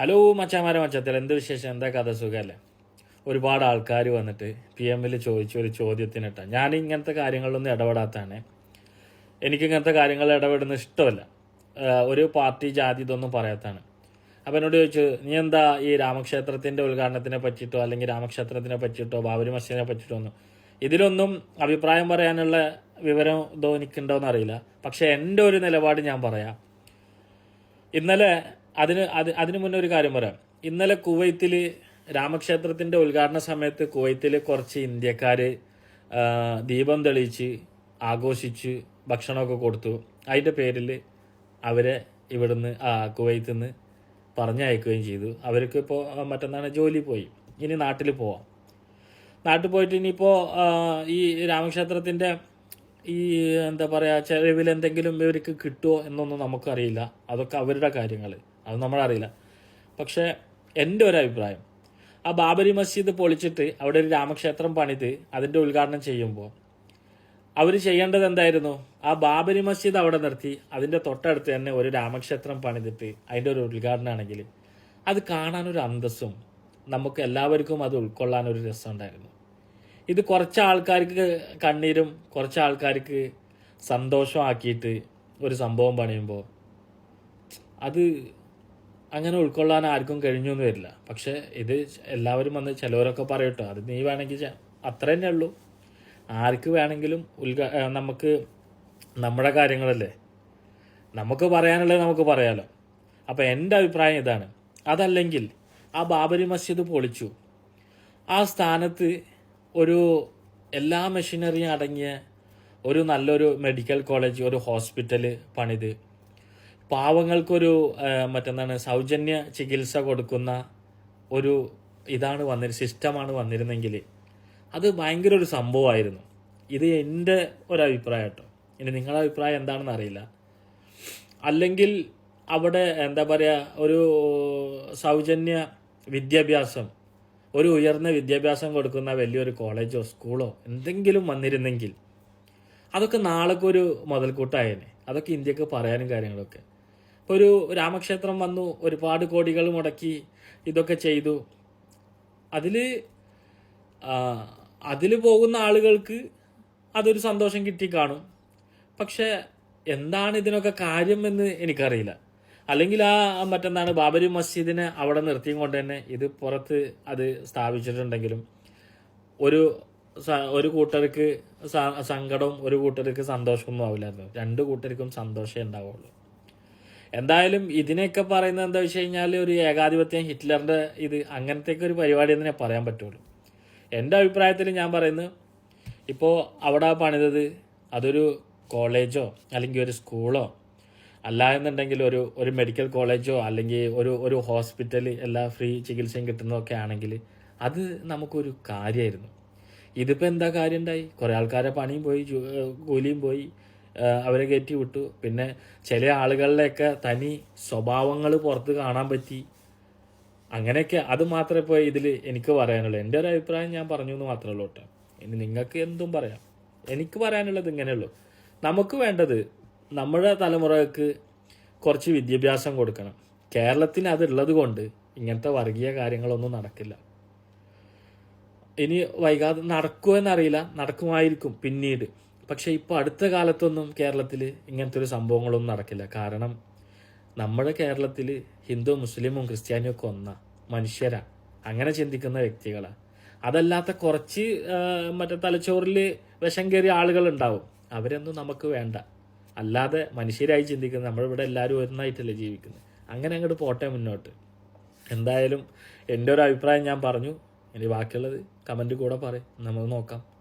Hello മച്ചാമാരെ മച്ചത്തിൽ എന്ത് വിശേഷം? എന്താ കഥ? സുഖമല്ലേ ഒരുപാട് ആൾക്കാർ വന്നിട്ട് പി എമ്മിൽ ചോദിച്ച ഒരു ചോദ്യത്തിനിട്ട. ഞാൻ ഇങ്ങനത്തെ കാര്യങ്ങളിലൊന്നും ഇടപെടാത്തതാണ്. എനിക്ക് ഇങ്ങനത്തെ കാര്യങ്ങൾ ഇടപെടുന്ന ഇഷ്ടമല്ല. ഒരു പാർട്ടി ജാതി ഇതൊന്നും പറയാത്താണ് അപ്പം എന്നോട് ചോദിച്ചു നീ എന്താ ഈ രാമക്ഷേത്രത്തിന്റെ ഉദ്ഘാടനത്തിനെ പറ്റിയിട്ടോ അല്ലെങ്കിൽ രാമക്ഷേത്രത്തിനെ പറ്റിയിട്ടോ ബാബരി മസ്ജിദിനെ പറ്റിയിട്ടോ ഒന്നും? ഇതിലൊന്നും അഭിപ്രായം പറയാനുള്ള വിവരം ഇതോ എനിക്കുണ്ടോയെന്ന് അറിയില്ല. പക്ഷേ എന്റെ ഒരു നിലപാട് ഞാൻ പറയാം. ഇന്നലെ അതിന് അത് അതിന് മുന്നേ ഒരു കാര്യം പറയാം. ഇന്നലെ കുവൈത്തിൽ രാമക്ഷേത്രത്തിന്റെ ഉദ്ഘാടന സമയത്ത് കുവൈത്തിൽ കുറച്ച് ഇന്ത്യക്കാര് ദീപം തെളിയിച്ച് ആഘോഷിച്ച് ഭക്ഷണമൊക്കെ കൊടുത്തു. അതിന്റെ പേരിൽ അവരെ ഇവിടുന്ന് കുവൈത്തിൽ നിന്ന് പറഞ്ഞയക്കുകയും ചെയ്തു. അവർക്ക് ഇപ്പോൾ മറ്റന്നാണ് ജോലി പോയി. ഇനി നാട്ടിൽ പോവാം. നാട്ടിൽ പോയിട്ട് ഇനിയിപ്പോൾ ഈ രാമക്ഷേത്രത്തിന്റെ ഈ എന്താ പറയുക ചെലവിൽ എന്തെങ്കിലും ഇവർക്ക് കിട്ടുമോ എന്നൊന്നും നമുക്കറിയില്ല. അതൊക്കെ അവരുടെ കാര്യങ്ങൾ അത് നമ്മളറിയില്ല. പക്ഷെ എന്റെ ഒരു അഭിപ്രായം. ആ ബാബരി മസ്ജിദ് പൊളിച്ചിട്ട് അവിടെ ഒരു രാമക്ഷേത്രം പണിത് അതിന്റെ ഉദ്ഘാടനം ചെയ്യുമ്പോൾ അവർ ചെയ്യേണ്ടത് എന്തായിരുന്നു? ആ ബാബരി മസ്ജിദ് അവിടെ നിർത്തി അതിന്റെ തൊട്ടടുത്ത് തന്നെ ഒരു രാമക്ഷേത്രം പണിതിട്ട് അതിന്റെ ഒരു ഉദ്ഘാടനമാണെങ്കിൽ അത് കാണാനൊരു അന്തസ്സും നമുക്ക് എല്ലാവർക്കും അത് ഉൾക്കൊള്ളാൻ ഒരു രസമുണ്ടായിരുന്നു. ഇത് കുറച്ച് ആൾക്കാർക്ക് കണ്ണീരും കുറച്ച് ആൾക്കാർക്ക് സന്തോഷമാക്കിയിട്ട് ഒരു സംഭവം പണിയുമ്പോൾ അത് അങ്ങനെ ഉൾക്കൊള്ളാൻ ആർക്കും കഴിഞ്ഞു എന്ന് വരില്ല. പക്ഷെ ഇത് എല്ലാവരും വന്ന് ചിലവരൊക്കെ പറയട്ടോ അത് നീ വേണമെങ്കിൽ അത്ര തന്നെ ഉള്ളൂ. ആർക്ക് വേണമെങ്കിലും ഉൽഘാ നമുക്ക് നമ്മുടെ കാര്യങ്ങളല്ലേ? നമുക്ക് പറയാനുള്ളത് നമുക്ക് പറയാലോ. അപ്പോൾ എന്റെ അഭിപ്രായം ഇതാണ്. അതല്ലെങ്കിൽ ആ ബാബരി മസ്ജിദ് പൊളിച്ചു. ആ സ്ഥാനത്ത് ഒരു എല്ലാ മെഷീനറിയും അടങ്ങിയ ഒരു നല്ലൊരു മെഡിക്കൽ കോളേജ് ഒരു ഹോസ്പിറ്റൽ പണിത്. പാവങ്ങൾക്കൊരു മറ്റെന്താണ് സൗജന്യ ചികിത്സ കൊടുക്കുന്ന ഒരു ഇതാണ് വന്നിരു സിസ്റ്റമാണ് വന്നിരുന്നെങ്കിൽ അത് ഭയങ്കര ഒരു സംഭവമായിരുന്നു. ഇത് എന്റെ ഒരഭിപ്രായം കേട്ടോ. ഇനി നിങ്ങളുടെ അഭിപ്രായം എന്താണെന്ന് അറിയില്ല. അല്ലെങ്കിൽ അവിടെ എന്താ പറയുക ഒരു സൗജന്യ വിദ്യാഭ്യാസം ഒരു ഉയർന്ന വിദ്യാഭ്യാസം കൊടുക്കുന്ന വലിയൊരു കോളേജോ സ്കൂളോ എന്തെങ്കിലും വന്നിരുന്നെങ്കിൽ അതൊക്കെ നാളൊക്കെ ഒരു മുതൽക്കൂട്ടായേനെ. അതൊക്കെ ഇന്ത്യയ്ക്ക് പറയാനും കാര്യങ്ങളൊക്കെ. ഒരു രാമക്ഷേത്രം വന്നു ഒരുപാട് കോടികൾ മുടക്കി ഇതൊക്കെ ചെയ്തു. അതിൽ അതിൽ പോകുന്ന ആളുകൾക്ക് അതൊരു സന്തോഷം കിട്ടി കാണും. പക്ഷെ എന്താണ് ഇതിനൊക്കെ കാര്യം എന്ന് എനിക്കറിയില്ല. അല്ലെങ്കിൽ ആ മറ്റെന്താണ് ബാബരി മസ്ജിദിനെ അവിടെ നിർത്തിയും കൊണ്ട് തന്നെ ഇത് പുറത്ത് അത് സ്ഥാപിച്ചിട്ടുണ്ടെങ്കിലും ഒരു ഒരു കൂട്ടർക്ക് സങ്കടവും ഒരു കൂട്ടർക്ക് സന്തോഷമൊന്നും ആവില്ലായിരുന്നു. രണ്ട് കൂട്ടർക്കും സന്തോഷമേ ഉണ്ടാവുള്ളൂ. എന്തായാലും ഇതിനെയൊക്കെ പറയുന്നത് എന്താ വെച്ച് കഴിഞ്ഞാൽ ഒരു ഏകാധിപത്യം ഹിറ്റ്ലറിന്റെ ഇത് അങ്ങനത്തെയൊക്കെ ഒരു പരിപാടി എന്ന് പറയാൻ പറ്റുള്ളൂ. എന്റെ അഭിപ്രായത്തിൽ ഞാൻ പറയുന്നത് ഇപ്പോൾ അവിടെ പണിതത് അതൊരു കോളേജോ അല്ലെങ്കിൽ ഒരു സ്കൂളോ അല്ല എന്നുണ്ടെങ്കിൽ ഒരു ഒരു മെഡിക്കൽ കോളേജോ അല്ലെങ്കിൽ ഒരു ഒരു ഹോസ്പിറ്റൽ എല്ലാ ഫ്രീ ചികിത്സയും കിട്ടുന്നതൊക്കെ ആണെങ്കിൽ അത് നമുക്കൊരു കാര്യമായിരുന്നു ഇതിപ്പോൾ എന്താ കാര്യം ഉണ്ടായി? കുറേ ആൾക്കാരെ പണിയും പോയി കൂലിയും പോയി. അവരെ കയറ്റി വിട്ടു. പിന്നെ ചില ആളുകളിലെയൊക്കെ തനി സ്വഭാവങ്ങൾ പുറത്ത് കാണാൻ പറ്റി. അങ്ങനെയൊക്കെ അത് മാത്രമേ ഇപ്പോൾ ഇതിൽ എനിക്ക് പറയാനുള്ളൂ. എന്റെ ഒരു അഭിപ്രായം ഞാൻ പറഞ്ഞു എന്ന് മാത്രമേ ഉള്ളൂ കേട്ടോ. ഇനി നിങ്ങൾക്ക് എന്തും പറയാം. എനിക്ക് പറയാനുള്ളത് ഇങ്ങനെയുള്ളൂ നമുക്ക് വേണ്ടത് നമ്മുടെ തലമുറയ്ക്ക് കുറച്ച് വിദ്യാഭ്യാസം കൊടുക്കണം. കേരളത്തിന് അതുള്ളത് കൊണ്ട് ഇങ്ങനത്തെ വർഗീയ കാര്യങ്ങളൊന്നും നടക്കില്ല. ഇനി വൈകാതെ നടക്കുമോ എന്നറിയില്ല നടക്കുമായിരിക്കും പിന്നീട്. പക്ഷെ ഇപ്പോൾ അടുത്ത കാലത്തൊന്നും കേരളത്തിൽ ഇങ്ങനത്തെ ഒരു സംഭവങ്ങളൊന്നും നടക്കില്ല. കാരണം നമ്മുടെ കേരളത്തിൽ ഹിന്ദു മുസ്ലിമും ക്രിസ്ത്യാനിയും ഒക്കെ ഒന്ന. മനുഷ്യരാണ് അങ്ങനെ ചിന്തിക്കുന്ന വ്യക്തികളാണ് അതല്ലാത്ത കുറച്ച് മറ്റേ തലച്ചോറിൽ വിഷം കയറിയ ആളുകൾ ഉണ്ടാവും അവരൊന്നും നമുക്ക് വേണ്ട. അല്ലാതെ മനുഷ്യരായി ചിന്തിക്കുന്ന നമ്മളിവിടെ എല്ലാവരും ഒന്നായിട്ടല്ലേ ജീവിക്കുന്നത് അങ്ങനെ അങ്ങോട്ട് പോട്ടെ മുന്നോട്ട്. എന്തായാലും എന്റെ ഒരു അഭിപ്രായം ഞാൻ പറഞ്ഞു. ഇനി ബാക്കിയുള്ളത് കമന്റ് കൂടെ പറയും. നമുക്ക് നോക്കാം.